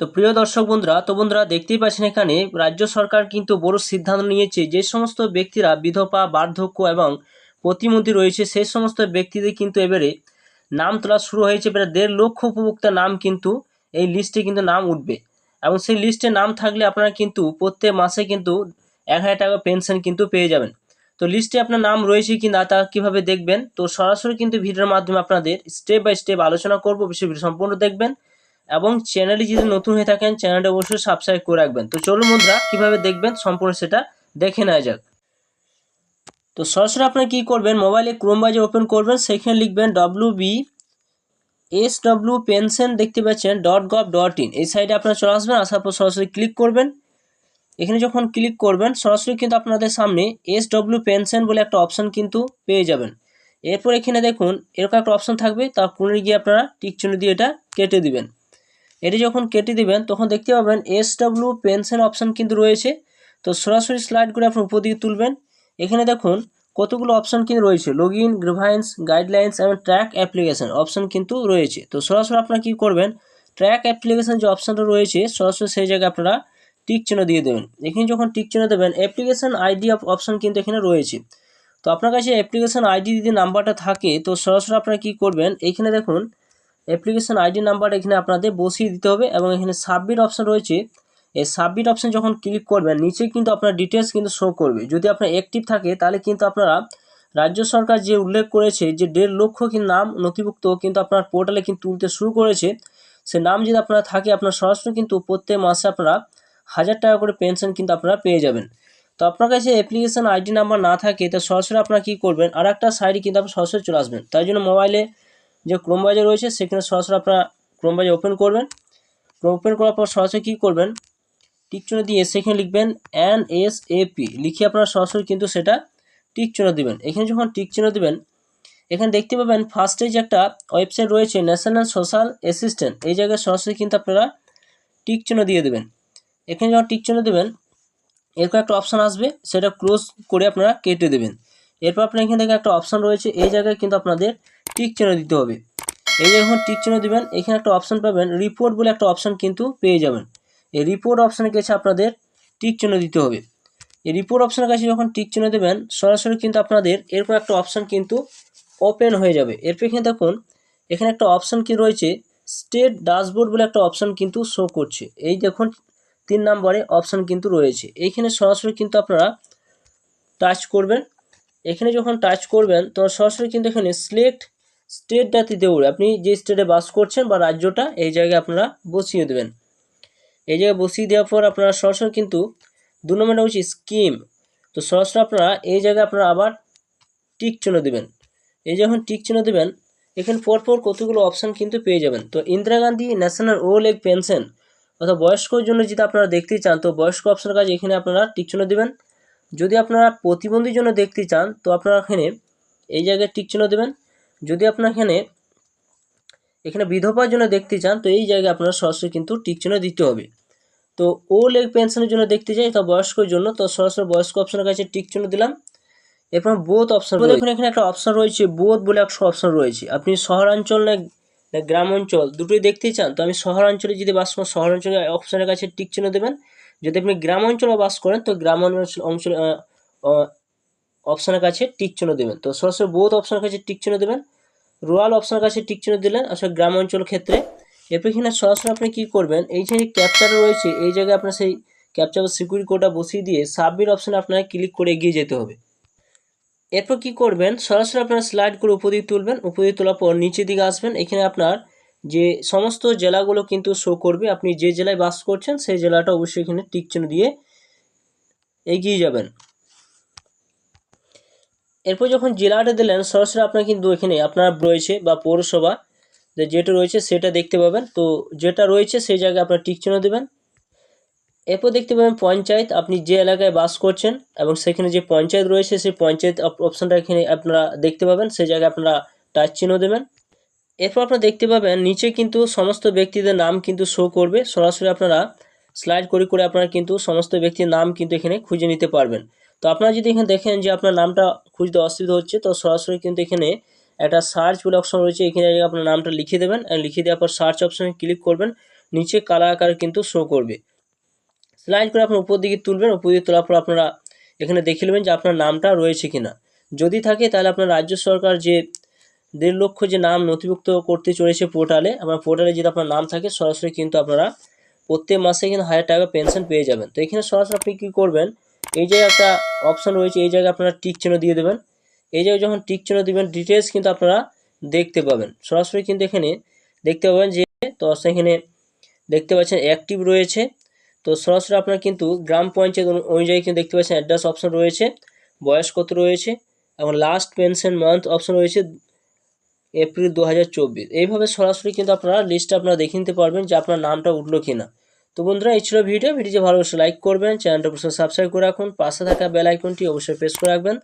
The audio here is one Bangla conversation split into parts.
তো প্রিয় দর্শক বন্ধুরা, তো বন্ধুরা দেখতেই পাচ্ছেন এখানে রাজ্য সরকার কিন্তু বড় সিদ্ধান্ত নিয়েছে যে সমস্ত ব্যক্তিরা বিধবা, বার্ধক্য এবং প্রতিমন্ত্রী রয়েছে, সেই সমস্ত ব্যক্তিদের কিন্তু এবারে নাম তোলা শুরু হয়েছে। এবারে দেড় লক্ষ উপভোক্তার নাম কিন্তু এই লিস্টে কিন্তু নাম উঠবে এবং সেই লিস্টে নাম থাকলে আপনারা কিন্তু প্রত্যেক মাসে কিন্তু এক হাজার টাকা পেনশন কিন্তু পেয়ে যাবেন। তো লিস্টে আপনার নাম রয়েছে কি না তা কীভাবে দেখবেন? তো সরাসরি কিন্তু ভিডিওর মাধ্যমে আপনাদের স্টেপ বাই স্টেপ আলোচনা করব বিষয় সম্পূর্ণ দেখবেন। এবং চ্যানেলটি যদি নতুন হয়ে থাকেন চ্যানেলটা অবশ্যই সাবস্ক্রাইব করে রাখবেন। তো চলুন বন্ধুরা, কীভাবে দেখবেন সম্পূর্ণ সেটা দেখে নেওয়া যাক। তো সরাসরি আপনারা কী করবেন মোবাইলে ক্রোম বাজার ওপেন করবেন, সেখানে লিখবেন W B S W pension দেখতে পাচ্ছেন ডট গভ ডট ইন এই সাইডে আপনারা চলে আসবেন, আসার পর সরাসরি ক্লিক করবেন। এখানে যখন ক্লিক করবেন, সরাসরি কিন্তু আপনাদের সামনে এস ডব্লিউ পেনশন বলে একটা অপশান কিন্তু পেয়ে যাবেন। এরপর এখানে দেখুন, এরকম একটা অপশান থাকবে, তার কোণে গিয়ে আপনারা টিক চিহ্ন দিয়ে এটা কেটে দিবেন। এটি যখন কেটে দিবেন, তখন দেখতে পাবেন এস ডাব্লিউ পেনশন অপশান কিন্তু রয়েছে। তো সরাসরি স্লাইড করে আপনি উপর দিকে তুলবেন। এখানে দেখুন কতগুলো অপশান কিন্তু রয়েছে। লগ ইন গ্রিভাইন্স গাইডলাইন্স এবং ট্র্যাক অ্যাপ্লিকেশান অপশান কিন্তু রয়েছে। তো সরাসরি আপনারা কী করবেন? ট্র্যাক অ্যাপ্লিকেশান যে অপশানটা রয়েছে, সরাসরি সেই জায়গায় আপনারা টিক চিহ্ন দিয়ে দেবেন। এখানে যখন টিক চিহ্ন দেবেন অ্যাপ্লিকেশান আইডি অপশান কিন্তু এখানে রয়েছে। তো আপনার কাছে অ্যাপ্লিকেশান আইডি যদি নাম্বারটা থাকে, তো সরাসরি আপনারা কী করবেন? এখানে দেখুন অ্যাপ্লিকেশান আইডি নাম্বার এখানে আপনাদের বসিয়ে দিতে হবে এবং এখানে সাবমিট অপশান রয়েছে। এই সাবমিট অপশান যখন ক্লিক করবেন, নিচে কিন্তু আপনার ডিটেলস কিন্তু শো করবে। যদি আপনার অ্যাক্টিভ থাকে, তাহলে কিন্তু আপনারা রাজ্য সরকার যে উল্লেখ করেছে যে দেড় লক্ষ কিন্তু নাম নথিভুক্ত কিন্তু আপনার পোর্টালে কিন্তু তুলতে শুরু করেছে, সে নাম যদি আপনারা থাকে, আপনার সরাসরি কিন্তু প্রত্যেক মাসে আপনারা হাজার টাকা করে পেনশন কিন্তু আপনারা পেয়ে যাবেন। তো আপনার কাছে অ্যাপ্লিকেশান আইডি নাম্বার না থাকে, তো সরাসরি আপনারা কী করবেন? আর একটা সাইডে কিন্তু আপনি সরাসরি চলে আসবেন। তাই জন্য মোবাইলে যে ক্রোম বাজার রয়েছে, সেখানে সরাসরি আপনারা ক্রোম বাজার ওপেন করবেন। ওপেন করার পর সরাসরি কী করবেন? টিকচিহ্ন দিয়ে সেখানে লিখবেন এন এস এ পি লিখে আপনারা সরাসরি কিন্তু সেটা টিকচিহ্ন দেবেন। এখানে যখন টিকচিহ্ন দেবেন, এখানে দেখতে পাবেন ফার্স্টে যে একটা ওয়েবসাইট রয়েছে ন্যাশনাল সোশ্যাল অ্যাসিস্ট্যান্ট এই জায়গায় সরাসরি কিন্তু আপনারা টিকচিহ্ন দিয়ে দেবেন। এখানে যখন টিকচিহ্ন দেবেন, এরকম একটা অপশান আসবে, সেটা ক্লোজ করে আপনারা কেটে দেবেন। এরপর আপনার এখান থেকে একটা অপশান রয়েছে, এই জায়গায় কিন্তু আপনাদের টিক চিহ্ন দিতে হবে। এই যে যখন টিক চিহ্ন দেবেন, এখানে একটা অপশান পাবেন রিপোর্ট বলে একটা অপশান কিন্তু পেয়ে যাবেন। এই রিপোর্ট অপশানের কাছে আপনাদের টিক চিহ্ন দিতে হবে। এই রিপোর্ট অপশানের কাছে যখন টিক চিহ্ন দেবেন, সরাসরি কিন্তু আপনাদের এরকম একটা অপশান কিন্তু ওপেন হয়ে যাবে। এরপর এখানে দেখুন, এখানে একটা অপশান কি রয়েছে স্টেট ড্যাশবোর্ড বলে একটা অপশান কিন্তু শো করছে। এই দেখুন, তিন নম্বরে অপশান কিন্তু রয়েছে। এইখানে সরাসরি কিন্তু আপনারা টাচ করবেন। এখানে যখন টাচ করবেন তখন সরাসরি কিন্তু এখানে সিলেক্ট স্টেটটা দিতে হবে আপনি যে স্টেটে বাস করছেন বা রাজ্যটা, এই জায়গায় আপনারা বসিয়ে দেবেন। এই জায়গায় বসিয়ে দেওয়ার পর আপনারা সরাসরি কিন্তু দু নম্বরটা হচ্ছে স্কিম তো সরাসরি আপনারা এই জায়গায় আপনারা আবার টিক চিহ্ন দেবেন। এই যখন টিক চিহ্ন দেবেন, এখানে পরপর কতগুলো অপশান কিন্তু পেয়ে যাবেন। তো Indira Gandhi national old age pension অর্থাৎ বয়স্কর জন্য যদি আপনারা দেখতে চান, তো বয়স্ক অপশানের কাছে এখানে আপনারা টিক চিহ্ন দেবেন। যদি আপনারা প্রতিবন্ধীর জন্য দেখতে চান, তো আপনারা এখানে এই জায়গায় টিক চিহ্ন দেবেন। যদি আপনার এখানে এখানে বিধবার জন্য দেখতে চান, তো এই জায়গায় আপনার সরাসরি কিন্তু টিক চিহ্ন দিতে হবে। তো ও লেগ পেনশনের জন্য দেখতে চাই তা বয়স্কর জন্য, তো সরাসরি বয়স্ক অপশনের কাছে টিক চিহ্ন দিলাম। এরপর বোধ অপশন দেখুন, এখানে একটা অপশন রয়েছে বোধ বলে একটা অপশন রয়েছে। আপনি শহরাঞ্চল না গ্রাম অঞ্চল দুটোই দেখতে চান, তো আমি শহরাঞ্চলে যদি বাস করেন শহরাঞ্চলে অপশনের কাছে টিক চিহ্ন দেবেন। যদি আপনি গ্রাম অঞ্চলে বাস করেন, তো গ্রাম অঞ্চল অঞ্চল অপশনের কাছে টিক চিহ্ন দেবেন। তো সরাসরি বোধ অপশানের কাছে টিক চিহ্ন দেবেন রুরাল অপশানের কাছে টিক চিহ্ন দিলেন আসলে গ্রাম অঞ্চল ক্ষেত্রে। এরপর এখানে সরাসরি আপনি কী করবেন, এই যে ক্যাপচার রয়েছে, এই জায়গায় আপনার সেই ক্যাপচার সিকিউরিটি কোডটা বসিয়ে দিয়ে সাবমিট অপশানে আপনারা ক্লিক করে এগিয়ে যেতে হবে। এরপর কি করবেন, সরাসরি আপনারা স্লাইড করে উপর দিকে তুলবেন, উপর দিকে তোলার পর নিচের দিকে আসবেন। এখানে আপনার যে সমস্ত জেলাগুলো কিন্তু শো করবে, আপনি যে জেলায় বাস করছেন, সেই জেলাটা অবশ্যই এখানে টিক চিহ্ন দিয়ে এগিয়ে যাবেন। এরপর যখন জেলাটা দিলেন, সরাসরি আপনার কিন্তু এখানে আপনার রয়েছে বা পৌরসভা, যে যেটা রয়েছে সেটা দেখতে পাবেন। তো যেটা রয়েছে সেই জায়গায় আপনার টিক চিহ্ন দেবেন। এরপর দেখতে পাবেন পঞ্চায়েত, আপনি যে এলাকায় বাস করছেন এবং সেখানে যে পঞ্চায়েত রয়েছে, সেই পঞ্চায়েত অপশানটা এখানে আপনারা দেখতে পাবেন। সেই জায়গায় আপনারা টাচ চিহ্ন দেবেন। এরপর আপনারা দেখতে পাবেন, নিচে কিন্তু সমস্ত ব্যক্তিদের নাম কিন্তু শো করবে। সরাসরি আপনারা স্লাইড করে করে আপনারা কিন্তু সমস্ত ব্যক্তির নাম কিন্তু এখানে খুঁজে নিতে পারবেন। তো আপনারা যদি এখানে দেখেন যে আপনার নামটা খুঁজতে অসুবিধা হচ্ছে, তো সরাসরি কিন্তু এখানে একটা সার্চ বলে অপশন রয়েছে। এখানে আপনার নামটা লিখে দেবেন লিখে দেওয়ার পর সার্চ অপশনে ক্লিক করবেন, নিচে কালা আকারে কিন্তু শো করবে। স্লাইড করে আপনার উপর দিকে তুলবেন, উপর দিকে তোলার পর আপনারা এখানে দেখে নেবেন যে আপনার নামটা রয়েছে কিনা। যদি থাকে তাহলে আপনার রাজ্য সরকার যে দেড় লক্ষ যে নাম নথিভুক্ত করতে চলেছে পোর্টালে আপনার পোর্টালে যদি আপনার নাম থাকে, সরাসরি কিন্তু আপনারা প্রত্যেক মাসে কিন্তু হাজার টাকা পেনশন পেয়ে যাবেন। তো এখানে সরাসরি আপনি কী করবেন এই যে একটা অপশন রয়েছে, এই জায়গায় আপনারা টিক চিহ্ন দিয়ে দেবেন। এই জায়গায় যখন টিক চিহ্ন দিবেন ডিটেলস কিন্তু আপনারা দেখতে পাবেন। সরাসরি কিন্তু এখানে দেখতে পাবেন যে, তো সেখানে দেখতে পাচ্ছেন অ্যাক্টিভ রয়েছে। তো সরাসরি আপনার কিন্তু গ্রাম পঞ্চায়েত অনুযায়ী কিন্তু দেখতে পাচ্ছেন অ্যাড্রেস অপশন রয়েছে, বয়স কত রয়েছে, এবং লাস্ট পেনশন মান্থ অপশন রয়েছে এপ্রিল দু হাজার চব্বিশ। এইভাবে সরাসরি কিন্তু আপনারা লিস্টটা আপনারা দেখে নিতে পারবেন যে আপনার নামটা উঠল কিনা। তো বন্ধুরা, এই ছিল ভিডিও। ভিডিও ভালো অবশ্যই লাইক করবেন, চ্যানেলটা অবশ্যই সাবস্ক্রাইব করে রাখুন। পাশে থাকা বেল আইকনটি অবশ্যই প্রেস করে রাখবেন।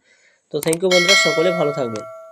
তো থ্যাংক ইউ বন্ধুরা, সকলে ভালো থাকবেন।